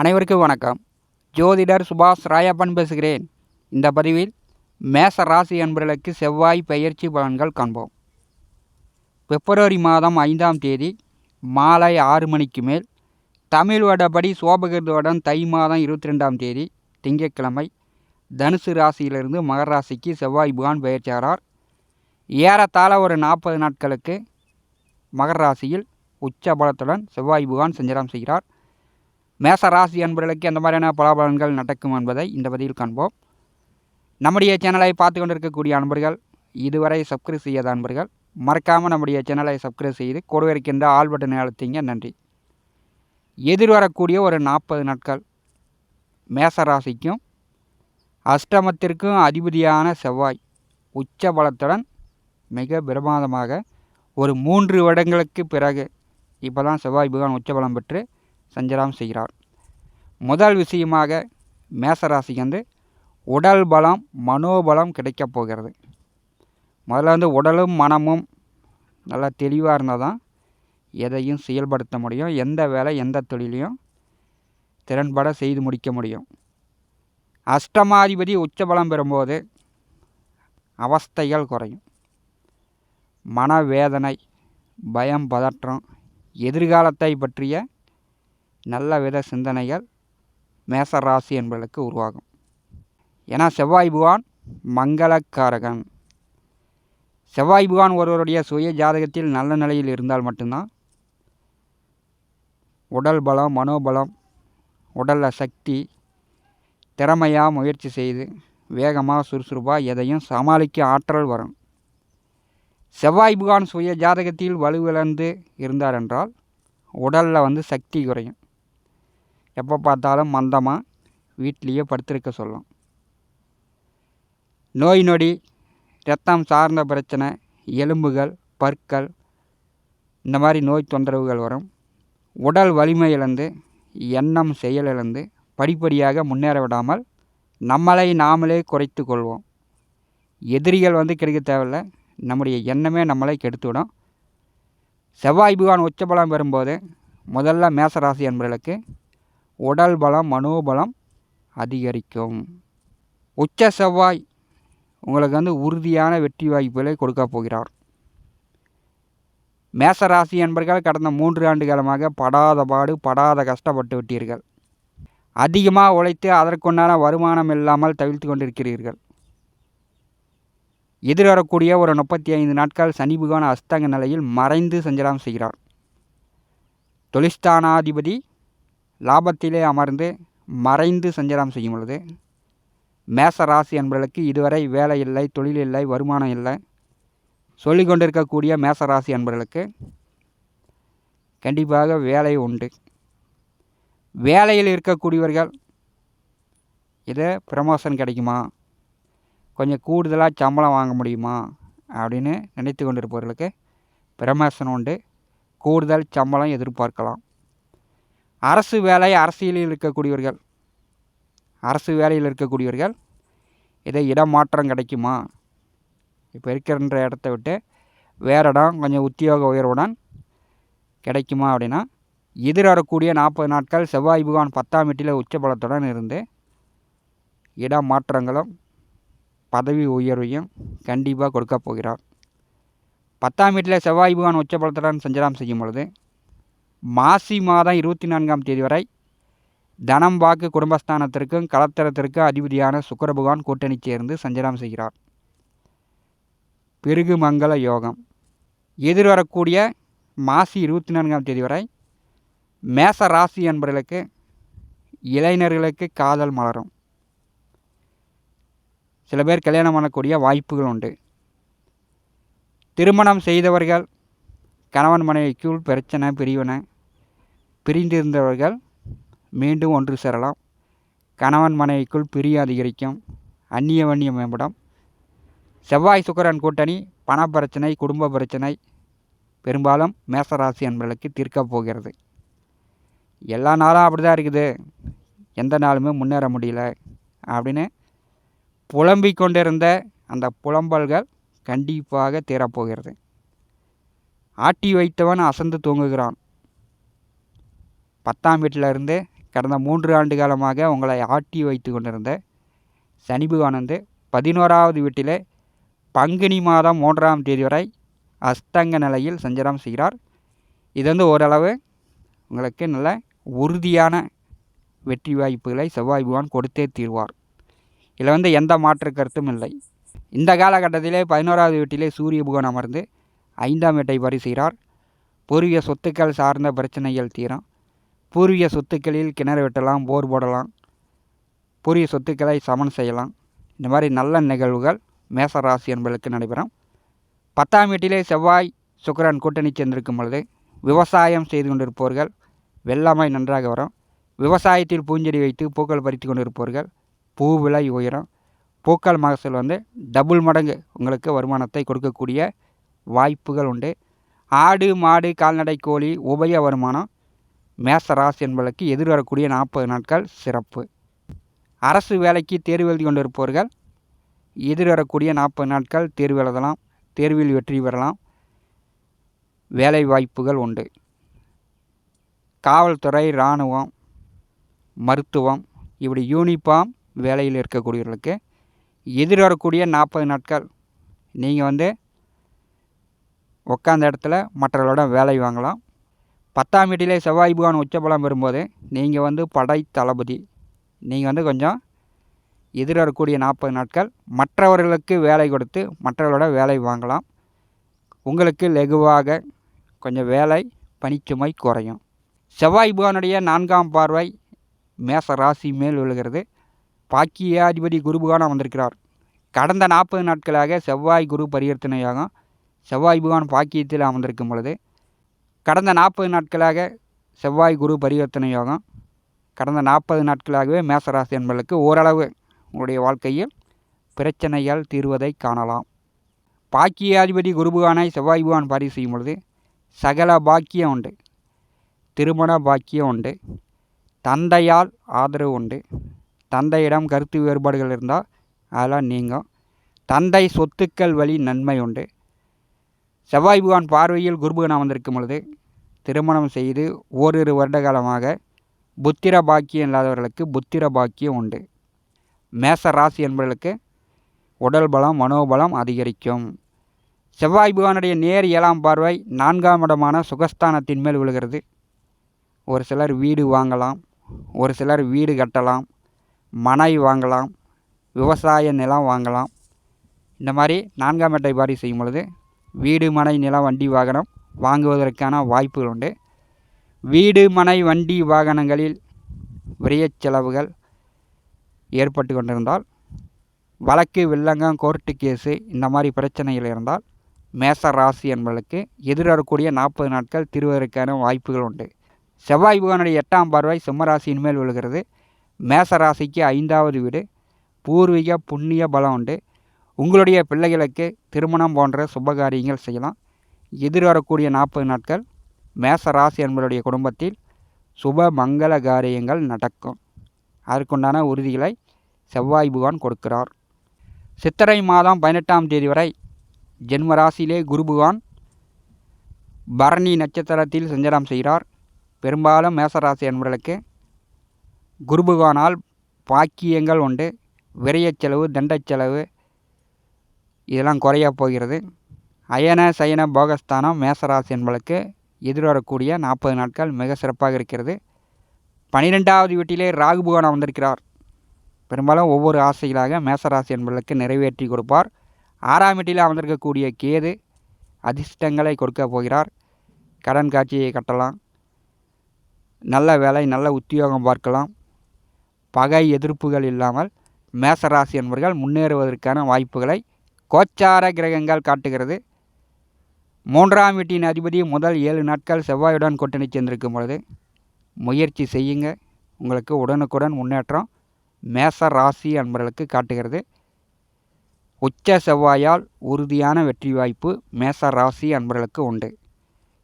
அனைவருக்கும் வணக்கம். ஜோதிடர் சுபாஷ் ராயப்பன் பேசுகிறேன். இந்த பதிவில் மேச ராசி அன்பர்களுக்கு செவ்வாய் பயிற்சி பலன்கள் காண்போம். பிப்ரவரி மாதம் ஐந்தாம் தேதி மாலை ஆறு மணிக்கு மேல் தமிழ் வடபடி சோபகிருதுடன் தை மாதம் இருபத்தி ரெண்டாம் தேதி திங்கட்கிழமை தனுசு ராசியிலிருந்து மகர ராசிக்கு செவ்வாய் புகான் பெயர்ச்சாரார் ஏறத்தாழ ஒரு நாற்பது நாட்களுக்கு மகர ராசியில் உச்ச பலத்துடன் செவ்வாய் புகான் சஞ்சாரம் செய்கிறார். மேச ராசி அன்பர்களுக்கு எந்த மாதிரியான பலாபலன்கள் நடக்கும் என்பதை இந்த பதிவில் காண்போம். நம்முடைய சேனலை பார்த்து கொண்டிருக்கக்கூடிய அன்பர்கள் இதுவரை சப்ஸ்கிரைப் செய்யாத அன்பர்கள் மறக்காமல் நம்முடைய சேனலை சப்ஸ்கிரைப் செய்து கொடுவ இருக்கின்ற ஆள் பட்டன் அழுத்திங்க. நன்றி. எதிர்வரக்கூடிய ஒரு நாற்பது நாட்கள் மேச ராசிக்கும் அஷ்டமத்திற்கும் அதிபதியான செவ்வாய் உச்ச பலத்துடன் மிக பிரமாதமாக ஒரு மூன்று வருடங்களுக்கு பிறகு இப்போ தான் செவ்வாய் பகவான் உச்சபலம் பெற்று சஞ்சலம் செய்கிறார். முதல் விஷயமாக மேசராசிக்கு வந்து உடல் பலம் மனோபலம் கிடைக்கப் போகிறது. முதல்ல வந்து உடலும் மனமும் நல்லா தெளிவாக இருந்தால் தான் எதையும் செயல்படுத்த முடியும். எந்த வேலை எந்த தொழிலையும் திறன்பட செய்து முடிக்க முடியும். அஷ்டமாதிபதி உச்சபலம் பெறும்போது அவஸ்தைகள் குறையும். மனவேதனை பயம் பதற்றம் எதிர்காலத்தை பற்றிய நல்ல வித சிந்தனைகள் மேசராசி என்பதற்கு உருவாகும். ஏன்னா செவ்வாய் புகான் மங்களக்காரகன். செவ்வாய் புகான் ஒருவருடைய சுய ஜாதகத்தில் நல்ல நிலையில் இருந்தால் மட்டும்தான் உடல் பலம் மனோபலம் உடலில் சக்தி திறமையாக முயற்சி செய்து வேகமாக சுறுசுறுப்பாக எதையும் சமாளிக்க ஆற்றல் வரும். செவ்வாய் புகான் சுய ஜாதகத்தில் வலுவிழந்து இருந்தார் என்றால் உடலில் வந்து சக்தி குறையும். எப்போ பார்த்தாலும் மந்தமாக வீட்லேயே படுத்திருக்க சொல்லும். நோய் நொடி ரத்தம் சார்ந்த பிரச்சனை எலும்புகள் பற்கள் இந்த மாதிரி நோய் தொந்தரவுகள் வரும். உடல் வலிமை இழந்து எண்ணம் செயல் இழந்து படிப்படியாக முன்னேற விடாமல் நம்மளை நாமளே குறைத்து கொள்வோம். எதிரிகள் வந்து கிடைக்க தேவையில்லை. நம்முடைய எண்ணமே நம்மளை கெடுத்துவிடும். செவ்வாய் பகவான் உச்சபலம் பெறும்போது முதல்ல மேசராசி என்பவர்களுக்கு உடல் பலம் மனோபலம் அதிகரிக்கும். உச்ச செவ்வாய் உங்களுக்கு வந்து உறுதியான வெற்றி வாய்ப்புகளை கொடுக்க போகிறார். மேசராசி என்பர்கள் கடந்த மூன்று ஆண்டு காலமாக படாத பாடு படாத கஷ்டப்பட்டு விட்டீர்கள். அதிகமாக உழைத்து அதற்குண்டான வருமானம் இல்லாமல் தவிர்த்து கொண்டிருக்கிறீர்கள். எதிர்வரக்கூடிய ஒரு முப்பத்தி ஐந்து நாட்கள் சனி பகவான் அஸ்தங்க நிலையில் மறைந்து சஞ்சலம் செய்கிறார். தொழிஸ்தானாதிபதி லாபத்திலே அமர்ந்து மறைந்து சஞ்சாரம் செய்யும் பொழுது மேச ராசி அன்பர்களுக்கு இதுவரை வேலை இல்லை தொழில் இல்லை வருமானம் இல்லை. சொல்லிக் கொண்டிருக்கக்கூடிய மேச ராசி அன்பர்களுக்கு கண்டிப்பாக வேலை உண்டு. வேலையில் இருக்கக்கூடியவர்கள் இது ப்ரமோஷன் கிடைக்குமா? கொஞ்சம் கூடுதலாக சம்பளம் வாங்க முடியுமா? அப்படின்னு நினைத்து கொண்டிருப்பவர்களுக்கு ப்ரமோஷன் உண்டு. கூடுதல் சம்பளம் எதிர்பார்க்கலாம். அரசு வேலை அரசியலில் இருக்கக்கூடியவர்கள். அரசு வேலையில் இருக்கக்கூடியவர்கள் இதை இடமாற்றம் கிடைக்குமா? இப்போ இருக்கின்ற இடத்த விட்டு வேறு இடம் கொஞ்சம் உத்தியோக உயர்வுடன் கிடைக்குமா அப்படின்னா எதிர்வரக்கூடிய நாற்பது நாட்கள் செவ்வாய் புகான் பத்தாம் வீட்டில் உச்சபலத்துடன் இருந்து இடம் மாற்றங்களும் பதவி உயர்வையும் கண்டிப்பாக கொடுக்க போகிறார். பத்தாம் வீட்டில் செவ்வாய் புகான் உச்சபலத்துடன் சஞ்சலம் செய்யும் பொழுது மாசி மாதம் இருபத்தி நான்காம் தேதி வரை தனம் வாக்கு குடும்பஸ்தானத்திற்கும் கலத்தரத்திற்கும் அதிபதியான சுக்கர பகவான் கூட்டணி சேர்ந்து சஞ்சாரம் செய்கிறார். பிருகு மங்கள யோகம். எதிர்வரக்கூடிய மாசி இருபத்தி நான்காம் தேதி வரை மேச ராசி என்பவர்களுக்கு இளைஞர்களுக்கு காதல் மலரும். சில பேர் கல்யாணம் பண்ணக்கூடிய வாய்ப்புகள் உண்டு. திருமணம் செய்தவர்கள் கணவன் மனைவிக்குள் பிரச்சனை பிரிவினை பிரிந்திருந்தவர்கள் மீண்டும் ஒன்று சேரலாம். கணவன் மனைவிக்குள் பிரிய அதிகரிக்கும். அந்நிய வன்னிய மேம்படும். செவ்வாய் சுக்கரன் கூட்டணி பண பிரச்சனை குடும்ப பிரச்சனை பெரும்பாலும் மேசராசி என்பர்களுக்கு தீர்க்கப் போகிறது. எல்லா நாளும் அப்படி தான் இருக்குது. எந்த நாளுமே முன்னேற முடியல அப்படின்னு புலம்பிக் கொண்டிருந்த அந்த புலம்பல்கள் கண்டிப்பாக தீரப்போகிறது. ஆட்டி வைத்தவன் அசந்து தூங்குகிறான். பத்தாம் வீட்டிலிருந்து கடந்த மூன்று ஆண்டு காலமாக உங்களை ஆட்டி வைத்து கொண்டிருந்த சனி பகவான் வந்து பதினோராவது வீட்டிலே பங்குனி மாதம் மூன்றாம் தேதி வரை அஸ்தங்க நிலையில் சஞ்சாரம் செய்கிறார். இது வந்து ஓரளவு உங்களுக்கு நல்ல உறுதியான வெற்றி வாய்ப்புகளை செவ்வாய் பகவான் கொடுத்தே தீர்வார். இதில் வந்து எந்த மாற்று கருத்தும் இல்லை. இந்த காலகட்டத்திலே பதினோராவது வீட்டிலே சூரிய பகவான் அமர்ந்து ஐந்தாம் வீட்டை பரி செய்கிறார் பூர்வீக சொத்துக்கள் சார்ந்த பிரச்சனைகள் தீரும். பூர்வீக சொத்துக்களில் கிணறு வெட்டலாம் போர் போடலாம் பூர்வீக சொத்துக்களை சமன் செய்யலாம். இந்த மாதிரி நல்ல நிகழ்வுகள் மேசராசி என்பதற்கு நடைபெறும். பத்தாம் வீட்டிலே செவ்வாய் சுக்கரன் கூட்டணி சேர்ந்திருக்கும் பொழுது விவசாயம் செய்து கொண்டிருப்பவர்கள் வெள்ளமாய் நன்றாக வரும். விவசாயத்தில் பூஞ்செடி வைத்து பூக்கள் பறித்து கொண்டிருப்பவர்கள் பூ விலை உயரும். பூக்கள் மகசூல் வந்து டபுள் மடங்கு உங்களுக்கு வருமானத்தை கொடுக்கக்கூடிய வாய்ப்புகள் உண்டு. ஆடு மாடு கால்நடை கோழி உபய வருமானம் மேச ராசி என்பதற்கு எதிர்வரக்கூடிய நாற்பது நாட்கள் சிறப்பு. அரசு வேலைக்கு தேர்வு எழுதி கொண்டிருப்பவர்கள் எதிர்வரக்கூடிய நாற்பது நாட்கள் தேர்வு எழுதலாம் தேர்வில் வெற்றி பெறலாம். வேலை வாய்ப்புகள் உண்டு. காவல்துறை இராணுவம் மருத்துவம் இப்படி யூனிஃபார்ம் வேலையில் இருக்கக்கூடியவர்களுக்கு எதிர்வரக்கூடிய நாற்பது நாட்கள் நீங்கள் வந்து உட்காந்த இடத்துல மற்றவர்களோட வேலை வாங்கலாம். பத்தாம் வீட்டிலே செவ்வாய் பகவான் உச்சபலம் வரும்போது நீங்கள் வந்து படை தளபதி. நீங்கள் வந்து கொஞ்சம் எதிர்வரக்கூடிய நாற்பது நாட்கள் மற்றவர்களுக்கு வேலை கொடுத்து மற்றவர்களோட வேலை வாங்கலாம். உங்களுக்கு லெகுவாக கொஞ்சம் வேலை பணிச்சுமை குறையும். செவ்வாய் பகவானுடைய நான்காம் பார்வை மேச ராசி மேல் விழுகிறது. பாக்கியாதிபதி குரு வந்திருக்கிறார். கடந்த நாற்பது நாட்களாக செவ்வாய் குரு பரிவர்த்தனையாகும். செவ்வாய் பகவான் பாக்கியத்தில் அமர்ந்திருக்கும் பொழுது கடந்த நாற்பது நாட்களாக செவ்வாய் குரு பரிவர்த்தனை யோகம் கடந்த நாற்பது நாட்களாகவே மேசராசி என்பதற்கு ஓரளவு உங்களுடைய வாழ்க்கையில் பிரச்சனைகள் தீர்வதை காணலாம். பாக்கியாதிபதி குருபுகானை செவ்வாய் பகவான் பாரி செய்யும் பொழுது சகல பாக்கியம் உண்டு திருமண பாக்கியம் உண்டு தந்தையால் ஆதரவு உண்டு தந்தையிடம் கருத்து வேறுபாடுகள் இருந்தால் அதெல்லாம் நீங்கும். தந்தை சொத்துக்கள் வழி நன்மை உண்டு செவ்வாய் பகவான் பார்வையில் குருபகன் அமர்ந்திருக்கும் பொழுது திருமணம் செய்து ஓரிரு வருட காலமாக புத்திர பாக்கியம் இல்லாதவர்களுக்கு புத்திர பாக்கியம் உண்டு. மேச ராசி என்பவர்களுக்கு உடல் பலம் மனோபலம் அதிகரிக்கும். செவ்வாய் பகவானுடைய நேர் ஏழாம் பார்வை நான்காம் இடமான சுகஸ்தானத்தின் மேல் விழுகிறது. ஒரு சிலர் வீடு வாங்கலாம் ஒரு சிலர் வீடு கட்டலாம் மனை வாங்கலாம் விவசாய நிலம் வாங்கலாம். இந்த மாதிரி நான்காம் இடை பாரி செய்யும் பொழுது வீடு மனை நிலம் வண்டி வாகனம் வாங்குவதற்கான வாய்ப்புகள் உண்டு. வீடு மனை வண்டி வாகனங்களில் விரயச் செலவுகள் ஏற்பட்டு கொண்டிருந்தால் வழக்கு வில்லங்கம் கோர்ட்டு கேஸு இந்த மாதிரி பிரச்சனைகள் இருந்தால் மேச ராசி என்பதற்கு எதிர்வரக்கூடிய நாற்பது நாட்கள் திருவதற்கான வாய்ப்புகள் உண்டு. செவ்வாய் புகனுடைய எட்டாம் பார்வை சிம்மராசியின் மேல் விழுகிறது. மேச ராசிக்கு ஐந்தாவது வீடு. பூர்வீக புண்ணிய பலம் உண்டு. உங்களுடைய பிள்ளைகளுக்கு திருமணம் போன்ற சுபகாரியங்கள் செய்யலாம். எதிர்வரக்கூடிய நாற்பது நாட்கள் மேச ராசி என்பவருடைய குடும்பத்தில் சுப மங்கள காரியங்கள் நடக்கும். அதற்குண்டான உறுதிகளை செவ்வாய் பகவான் கொடுக்கிறார். சித்திரை மாதம் பதினெட்டாம் தேதி வரை ஜென்ம ராசியிலே குரு பகவான் பரணி நட்சத்திரத்தில் சஞ்சாரம் செய்கிறார். பெரும்பாலும் மேசராசி என்பவர்களுக்கு குரு பகவானால் பாக்கியங்கள் உண்டு. விரையச் செலவு தண்டச் செலவு இதெல்லாம் குறைய போகிறது. அயன சயன போகஸ்தானம் மேசராசி என்பளுக்கு எதிர்வரக்கூடிய நாற்பது நாட்கள் மிக சிறப்பாக இருக்கிறது. பனிரெண்டாவது வீட்டிலே ராகு வந்திருக்கிறார். பெரும்பாலும் ஒவ்வொரு ஆசைகளாக மேசராசி என்பதற்கு நிறைவேற்றி கொடுப்பார். ஆறாம் வீட்டில் அமர்ந்திருக்கக்கூடிய கேது அதிர்ஷ்டங்களை கொடுக்க போகிறார். கடன் காட்சியை கட்டலாம். நல்ல வேலை நல்ல உத்தியோகம் பார்க்கலாம். பகை எதிர்ப்புகள் இல்லாமல் மேசராசி என்பவர்கள் முன்னேறுவதற்கான வாய்ப்புகளை கோச்சார கிரகங்கள் காட்டுகிறது. மூன்றாம் வீட்டின் அதிபதி முதல் ஏழு நாட்கள் செவ்வாயுடன் கூட்டணி சேர்ந்திருக்கும் பொழுது முயற்சி செய்யுங்க. உங்களுக்கு உடனுக்குடன் முன்னேற்றம் மேச ராசி அன்பர்களுக்கு காட்டுகிறது. உச்ச செவ்வாயால் உறுதியான வெற்றி வாய்ப்பு மேச ராசி அன்பர்களுக்கு உண்டு.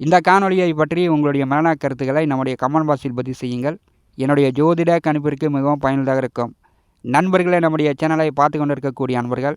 இந்த காணொலியை பற்றி உங்களுடைய மரண கருத்துக்களை நம்முடைய கமெண்ட் பாக்ஸில் பதிவு செய்யுங்கள். என்னுடைய ஜோதிட கணிப்பிற்கு மிகவும் பயனுள்ளதாக இருக்கும். நண்பர்களை நம்முடைய சேனலை பார்த்து கொண்டிருக்கக்கூடிய அன்பர்கள்